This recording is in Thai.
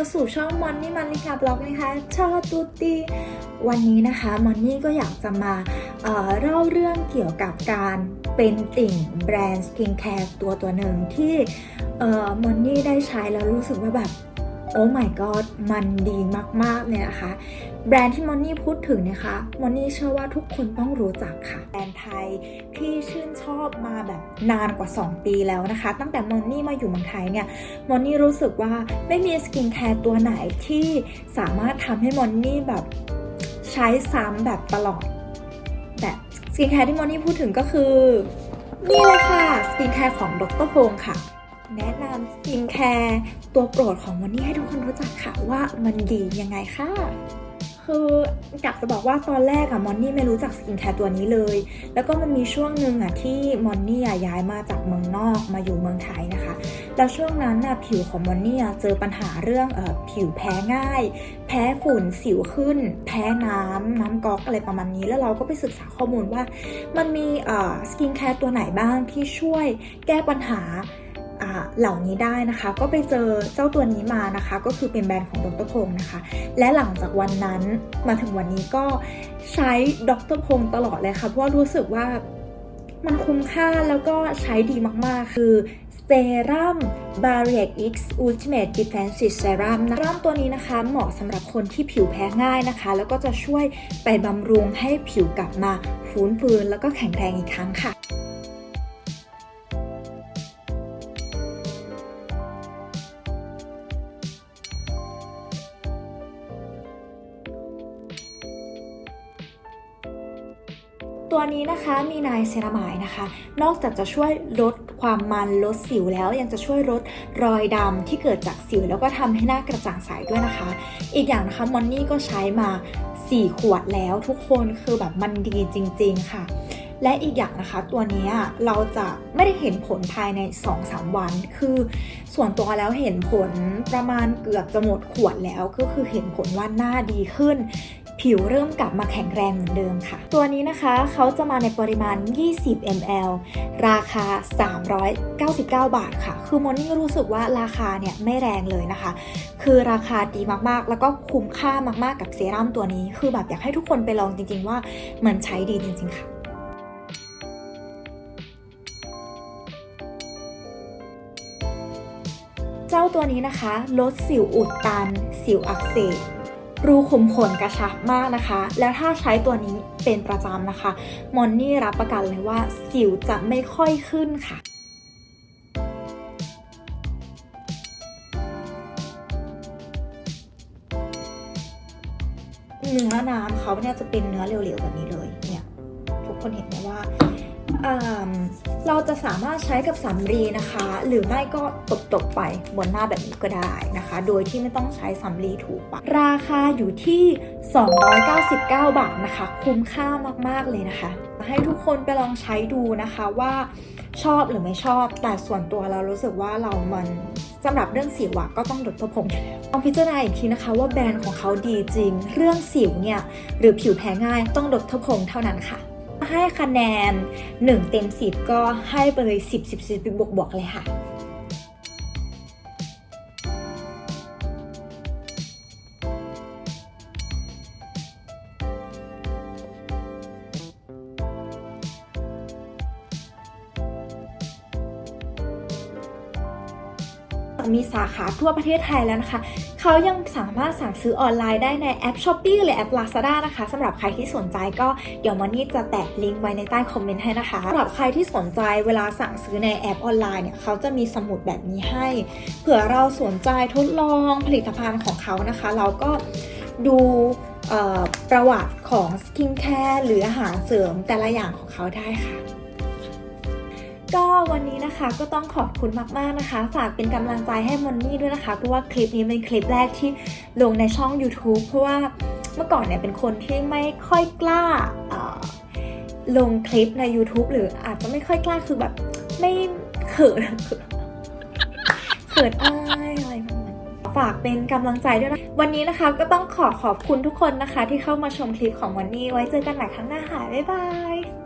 าสู่ช่องมอนนี่มันลิคาบล็อกนะคะชอตุตีวันนี้นะคะมอนนี่ก็อยากจะมาเเล่าเรื่องเกี่ยวกับการเป็นติ่งแบรนด์สกินแคร์ตัวตัวหนึ่งที่มอนนี่ได้ใช้แล้วรู้สึกว่าแบบโอ้ my god มันดีมากๆเลยนะคะ แบรนด์ที่มอนนี่พูดถึงนะคะมอนนี่เชื่อว่าทุกคนต้องรู้จักค่ะ แบรนด์ไทย อบมาแบบนานกว่า 2 ปีแล้วนะคะ ตั้งแต่มอนนี่มาอยู่เมืองไทยเนี่ยมอนนี่รู้สึกว่าไม่มีสกินแคร์ตัวไหนที่สามารถทำให้มอนนี่แบบใช้ซ้ำแบบตลอด แบบสกินแคร์ที่มอนนี่พูดถึงก็คือ นี่เลยค่ะสกินแคร์ของดรพงศ์ค่ะแนะนำสกินแคร์ตัวโปรดของวันนี้ให้ทุกคนรู้จักค่ะว่ามันดียังไงค่ะ คืออยากจะบอกว่าตอนแรกอะมอนนี่ไม่รู้จักสกินแคร์ตัวนี้เลย แล้วก็มันมีช่วงหนึ่งอะที่มอนนี่อะย้ายมาจากเมืองนอกมาอยู่เมืองไทยนะคะ แล้วช่วงนั้นน่ะผิวของมอนนี่อะเจอปัญหาเรื่องอผิวแพ้ง่าย แพ้ฝุ่นสิวขึ้น แพ้น้ำน้ำก๊อกอะไรประมาณนี้ แล้วเราก็ไปศึกษาข้อมูลว่า มันมีสกินแคร์ตัวไหนบ้างที่ช่วยแก้ปัญหา เหล่านี้ได้นะคะ ก็ไปเจอเจ้าตัวนี้มานะคะ ก็คือเป็นแบรนด์ของดรพงศ์นะคะ และหลังจากวันนั้นมาถึงวันนี้ก็ใช้ดรพงศ์ตลอดเลยค่ะ เพราะว่ารู้สึกว่ามันคุ้มค่าแล้วก็ใช้ดีมากๆ คือเซรั่ม Barrier X Ultimate Defensive Serum นะเซรั่มตัวนี้นะคะ เหมาะสำหรับคนที่ผิวแพ้ง่ายนะคะ แล้วก็จะช่วยไปบำรุงให้ผิวกลับมาฟื้นฟูแล้วก็แข็งแรงอีกครั้งค่ะ ตัวนี้นะคะมีนายเซรามายนะคะ นอกจากจะช่วยลดความมันลดสิวแล้วยังจะช่วยลดรอยดำที่เกิดจากสิวแล้วก็ทำให้หน้ากระจ่างใสด้วยนะคะ อีกอย่างนะคะมอนนี่ก็ใช้มา 4 ขวดแล้วทุกคนคือแบบมันดีจริง ๆ ค่ะและอีกอย่างนะคะตัวนี้เราจะไม่ได้เห็นผลภายใน 2-3 วัน คือส่วนตัวแล้วเห็นผลประมาณเกือบจะหมดขวดแล้วก็คือเห็นผลว่าหน้าดีขึ้น ผิวเริ่มกลับมาแข็งแรงเหมือนเดิมค่ะ ตัวนี้นะคะเขาจะมาในปริมาณ 20 ml ราคา 399 บาทค่ะ คือมอนนี่รู้สึกว่าราคาเนี่ยไม่แรงเลยนะคะ คือราคาดีมากๆ แล้วก็คุ้มค่ามากๆ กับเซรั่มตัวนี้ คือแบบอยากให้ทุกคนไปลองจริง ๆ ว่ามันใช้ดีจริง ๆ ค่ะเจ้าตัวนี้นะคะ ลดสิวอุดตัน สิวอักเสบ รูขุมขนกระชับมากนะคะ แล้วถ้าใช้ตัวนี้เป็นประจำนะคะ มอนนี่รับประกันเลยว่าสิวจะไม่ค่อยขึ้นค่ะเนื้อน้ำเขาเนี่ยจะเป็นเนื้อเหลวๆแบบนี้เลย เนี่ย ทุกคนเห็นไหมว่า เราจะสามารถใช้กับสำลีนะคะ หรือไม่ก็ตบๆไปบนหน้าแบบนี้ก็ได้นะคะ โดยที่ไม่ต้องใช้สำลีถูปากราคาอยู่ที่ 299 บาทนะคะ คุ้มค่ามากๆเลยนะคะ ให้ทุกคนไปลองใช้ดูนะคะว่าชอบหรือไม่ชอบ แต่ส่วนตัวเรารู้สึกว่าเรามันสำหรับเรื่องสิวอะก็ต้องดรพงศ์อยู่แล้วลองพิจารณาอีกทีนะคะว่าแบรนด์ของเขาดีจริง เรื่องสิวเนี่ยหรือผิวแพ้ง่ายต้องดรพงศ์เท่านั้นค่ะ ให้คะแนน 1 เต็ม 10 ก็ให้ไปเลย 10 10 10บวกบวกเลยค่ะ มีสาขาทั่วประเทศไทยแล้วนะคะ เขายังสามารถสั่งซื้อออนไลน์ได้ในแอป s h อ p e e หรือแอป Lazada นะคะสำหรับใครที่สนใจก็เดี๋ยวมันนี่จะแตะลิงก์ไว้ในใต้คอมเมนต์ให้นะคะสำหรับใครที่สนใจเวลาสั่งซื้อในแอปออนไลน์เนี่ยเขาจะมีสมุดแบบนี้ให้ เผื่อเราสนใจทดลองผลิตภัณฑ์ของเขานะคะ เราก็ดูประวัติของสกินแคร์หรืออาหารเสริมแต่ละอย่างของเขาได้ค่ะ ก็วันนี้นะคะก็ต้องขอบคุณมากๆนะคะ ฝากเป็นกำลังใจให้มอนนี่ด้วยนะคะ เพราะว่าคลิปนี้เป็นคลิปแรกที่ลงในช่อง YouTube เพราะว่าเมื่อก่อนเนี่ยเป็นคนที่ไม่ค่อยกล้าลงคลิปใน YouTube หรืออาจจะไม่ค่อยกล้าคือแบบไม่เขินเขินอายอะไรประมาณนี้ฝากเป็นกำลังใจด้วยนะ วันนี้นะคะก็ต้องขอขอบคุณทุกคนนะคะ ที่เข้ามาชมคลิปของวันนี้ไว้เจอกันใหม่ครั้งหน้าค่ะบ๊ายบาย